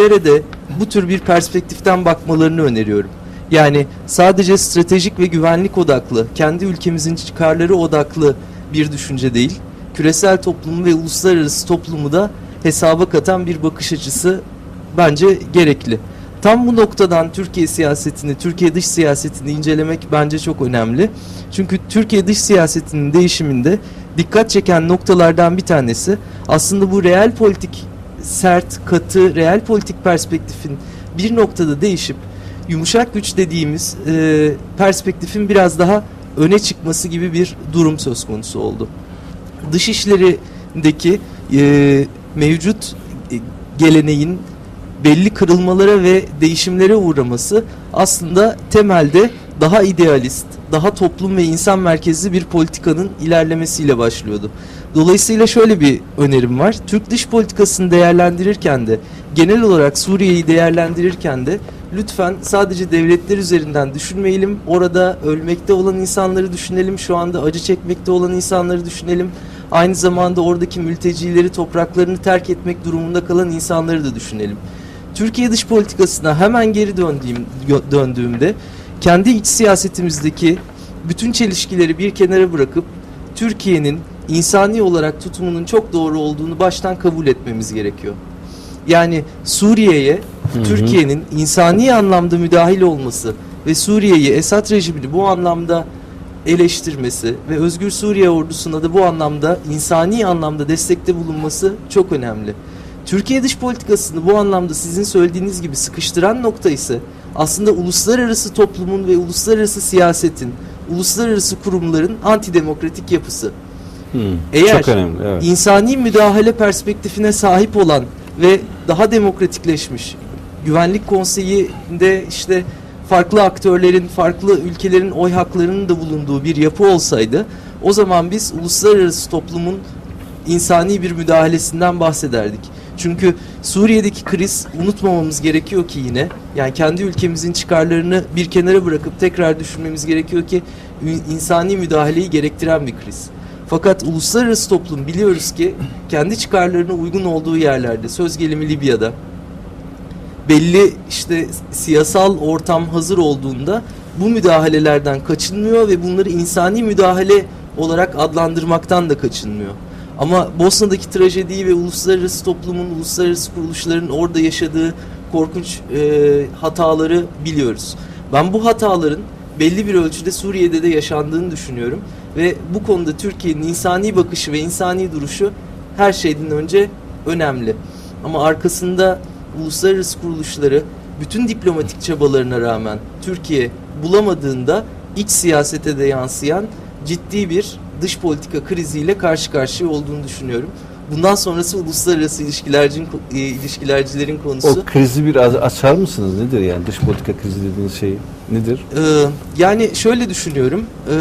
Türklere de bu tür bir perspektiften bakmalarını öneriyorum. Yani sadece stratejik ve güvenlik odaklı, kendi ülkemizin çıkarları odaklı bir düşünce değil, küresel toplumu ve uluslararası toplumu da hesaba katan bir bakış açısı bence gerekli. Tam bu noktadan Türkiye siyasetini, Türkiye dış siyasetini incelemek bence çok önemli. Çünkü Türkiye dış siyasetinin değişiminde dikkat çeken noktalardan bir tanesi aslında bu real politik sert, katı, real politik perspektifin bir noktada değişip yumuşak güç dediğimiz e, perspektifin biraz daha öne çıkması gibi bir durum söz konusu oldu. Dışişlerindeki e, mevcut e, geleneğin belli kırılmalara ve değişimlere uğraması aslında temelde daha idealist, daha toplum ve insan merkezli bir politikanın ilerlemesiyle başlıyordu. Dolayısıyla şöyle bir önerim var. Türk dış politikasını değerlendirirken de genel olarak Suriye'yi değerlendirirken de lütfen sadece devletler üzerinden düşünmeyelim. Orada ölmekte olan insanları düşünelim. Şu anda acı çekmekte olan insanları düşünelim. Aynı zamanda oradaki mültecileri topraklarını terk etmek durumunda kalan insanları da düşünelim. Türkiye dış politikasına hemen geri döndüğüm, döndüğümde kendi iç siyasetimizdeki bütün çelişkileri bir kenara bırakıp Türkiye'nin insani olarak tutumunun çok doğru olduğunu baştan kabul etmemiz gerekiyor. Yani Suriye'ye Türkiye'nin insani anlamda müdahil olması ve Suriye'yi Esad rejimini bu anlamda eleştirmesi ve Özgür Suriye ordusuna da bu anlamda insani anlamda destekte bulunması çok önemli. Türkiye dış politikasını bu anlamda sizin söylediğiniz gibi sıkıştıran nokta ise aslında uluslararası toplumun ve uluslararası siyasetin, uluslararası kurumların antidemokratik yapısı. Hmm, Eğer Çok önemli. Evet. insani müdahale perspektifine sahip olan ve daha demokratikleşmiş Güvenlik Konseyi'nde işte farklı aktörlerin, farklı ülkelerin oy haklarının da bulunduğu bir yapı olsaydı o zaman biz uluslararası toplumun insani bir müdahalesinden bahsederdik. Çünkü Suriye'deki kriz unutmamamız gerekiyor ki yine yani kendi ülkemizin çıkarlarını bir kenara bırakıp tekrar düşünmemiz gerekiyor ki insani müdahaleyi gerektiren bir kriz. Fakat uluslararası toplum biliyoruz ki kendi çıkarlarına uygun olduğu yerlerde söz gelimi Libya'da belli işte siyasal ortam hazır olduğunda bu müdahalelerden kaçınmıyor ve bunları insani müdahale olarak adlandırmaktan da kaçınmıyor. Ama Bosna'daki trajediyi ve uluslararası toplumun, uluslararası kuruluşların orada yaşadığı korkunç e, hataları biliyoruz. Ben bu hataların belli bir ölçüde Suriye'de de yaşandığını düşünüyorum ve bu konuda Türkiye'nin insani bakışı ve insani duruşu her şeyden önce önemli. Ama arkasında uluslararası kuruluşları bütün diplomatik çabalarına rağmen Türkiye bulamadığında iç siyasete de yansıyan ciddi bir dış politika kriziyle karşı karşıya olduğunu düşünüyorum. Bundan sonrası uluslararası ilişkilercin, e, ilişkilercilerin konusu. O krizi bir az- açar mısınız? Nedir yani dış politika krizi dediğiniz şey nedir? Ee, yani şöyle düşünüyorum. Ee,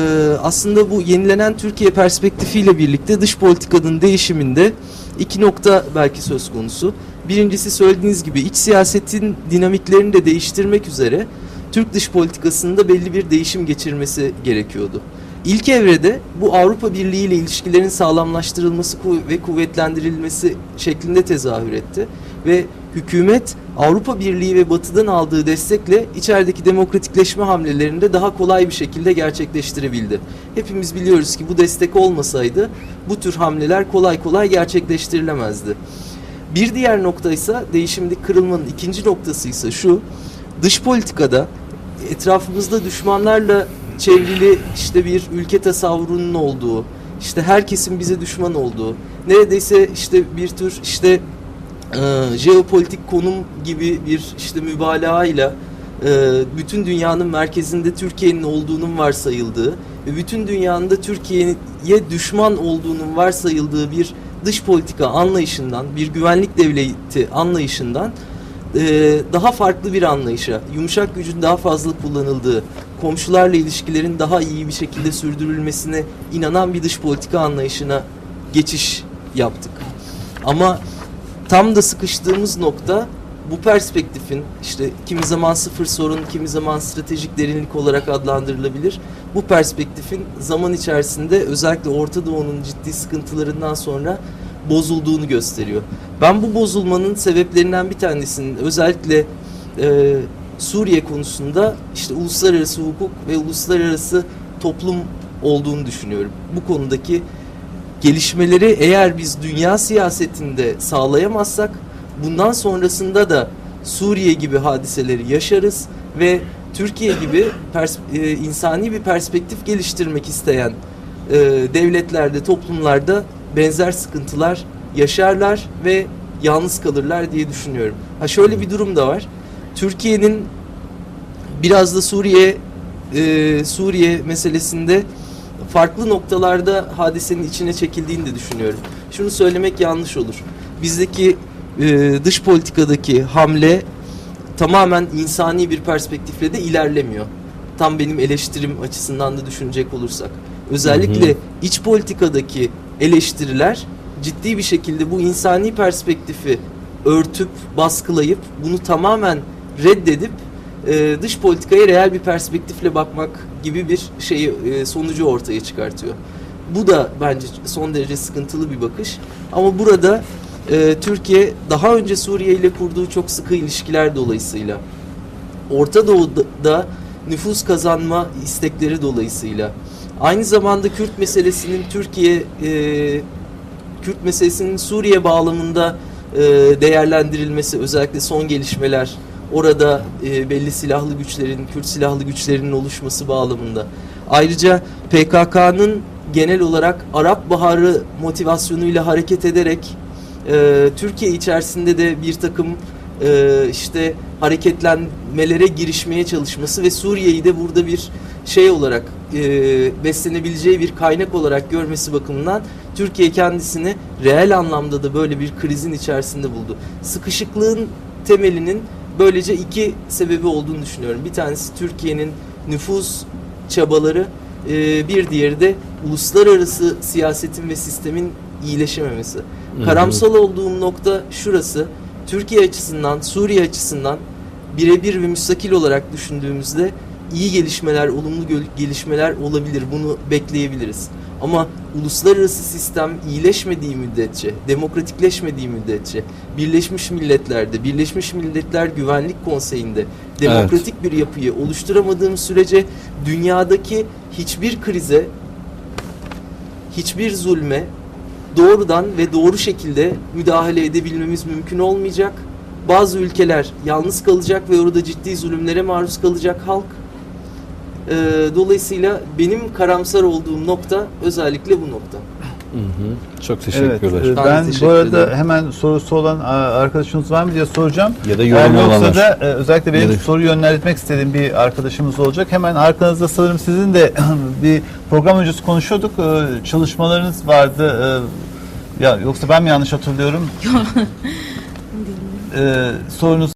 aslında bu yenilenen Türkiye perspektifiyle birlikte dış politikanın değişiminde iki nokta belki söz konusu. Birincisi söylediğiniz gibi iç siyasetin dinamiklerini de değiştirmek üzere Türk dış politikasında belli bir değişim geçirmesi gerekiyordu. İlk evrede bu Avrupa Birliği ile ilişkilerin sağlamlaştırılması ve kuvvetlendirilmesi şeklinde tezahür etti ve hükümet Avrupa Birliği ve Batı'dan aldığı destekle içerideki demokratikleşme hamlelerini de daha kolay bir şekilde gerçekleştirebildi. Hepimiz biliyoruz ki bu destek olmasaydı bu tür hamleler kolay kolay gerçekleştirilemezdi. Bir diğer nokta ise değişimdeki kırılmanın ikinci noktası ise şu. Dış politikada etrafımızda düşmanlarla çevrili işte bir ülke tasavvurunun olduğu, işte herkesin bize düşman olduğu, neredeyse işte bir tür işte e, jeopolitik konum gibi bir işte mübalağayla e, bütün dünyanın merkezinde Türkiye'nin olduğunun varsayıldığı ve bütün dünyanın da Türkiye'ye düşman olduğunun varsayıldığı bir dış politika anlayışından, bir güvenlik devleti anlayışından e, daha farklı bir anlayışa, yumuşak gücün daha fazla kullanıldığı, komşularla ilişkilerin daha iyi bir şekilde sürdürülmesine inanan bir dış politika anlayışına geçiş yaptık. Ama tam da sıkıştığımız nokta bu perspektifin işte kimi zaman sıfır sorun, kimi zaman stratejik derinlik olarak adlandırılabilir. Bu perspektifin zaman içerisinde özellikle Orta Doğu'nun ciddi sıkıntılarından sonra bozulduğunu gösteriyor. Ben bu bozulmanın sebeplerinden bir tanesinin özellikle e, Suriye konusunda işte uluslararası hukuk ve uluslararası toplum olduğunu düşünüyorum. Bu konudaki gelişmeleri eğer biz dünya siyasetinde sağlayamazsak bundan sonrasında da Suriye gibi hadiseleri yaşarız ve Türkiye gibi e, insani bir perspektif geliştirmek isteyen e, devletlerde, toplumlarda benzer sıkıntılar yaşarlar ve yalnız kalırlar diye düşünüyorum. Ha şöyle bir durum da var. Türkiye'nin biraz da Suriye e, Suriye meselesinde farklı noktalarda hadisenin içine çekildiğini de düşünüyorum. Şunu söylemek yanlış olur. Bizdeki e, dış politikadaki hamle tamamen insani bir perspektifle de ilerlemiyor. Tam benim eleştirim açısından da düşünecek olursak. Özellikle Hı hı. iç politikadaki eleştiriler ciddi bir şekilde bu insani perspektifi örtüp baskılayıp bunu tamamen reddedip e, dış politikaya reel bir perspektifle bakmak gibi bir şeyi e, sonucu ortaya çıkartıyor. Bu da bence son derece sıkıntılı bir bakış. Ama burada e, Türkiye daha önce Suriye ile kurduğu çok sıkı ilişkiler dolayısıyla Orta Doğu'da nüfus kazanma istekleri dolayısıyla aynı zamanda Kürt meselesinin Türkiye e, Kürt meselesinin Suriye bağlamında e, değerlendirilmesi özellikle son gelişmeler orada e, belli silahlı güçlerin Kürt silahlı güçlerinin oluşması bağlamında ayrıca PKK'nın genel olarak Arap Baharı motivasyonuyla hareket ederek e, Türkiye içerisinde de bir takım e, işte hareketlenmelere girişmeye çalışması ve Suriye'yi de burada bir şey olarak e, beslenebileceği bir kaynak olarak görmesi bakımından Türkiye kendisini reel anlamda da böyle bir krizin içerisinde buldu. Sıkışıklığın temelinin böylece iki sebebi olduğunu düşünüyorum. Bir tanesi Türkiye'nin nüfus çabaları, e, bir diğeri de uluslararası siyasetin ve sistemin iyileşememesi. hı. Karamsal olduğum nokta şurası. Türkiye açısından, Suriye açısından birebir ve müstakil olarak düşündüğümüzde iyi gelişmeler, olumlu gel- gelişmeler olabilir. Bunu bekleyebiliriz. Ama uluslararası sistem iyileşmediği müddetçe, demokratikleşmediği müddetçe, Birleşmiş Milletler'de, Birleşmiş Milletler Güvenlik Konseyi'nde demokratik bir yapıyı oluşturamadığım sürece dünyadaki hiçbir krize, hiçbir zulme doğrudan ve doğru şekilde müdahale edebilmemiz mümkün olmayacak. Bazı ülkeler yalnız kalacak ve orada ciddi zulümlere maruz kalacak halk. Ee, dolayısıyla benim karamsar olduğum nokta özellikle bu nokta. Hı hı. Çok Evet, teşekkürler. e, Ben ben teşekkür bu arada ederim. hemen sorusu olan a, arkadaşımız var mı diye soracağım. Ya da Eğer yorum yoksa olanlar. da e, özellikle benim da- soruyu yönlendirmek istediğim bir arkadaşımız olacak. Hemen arkanızda sanırım sizin de bir program öncesi konuşuyorduk. E, Çalışmalarınız vardı. E, Ya yoksa ben mi yanlış hatırlıyorum? E, sorunuz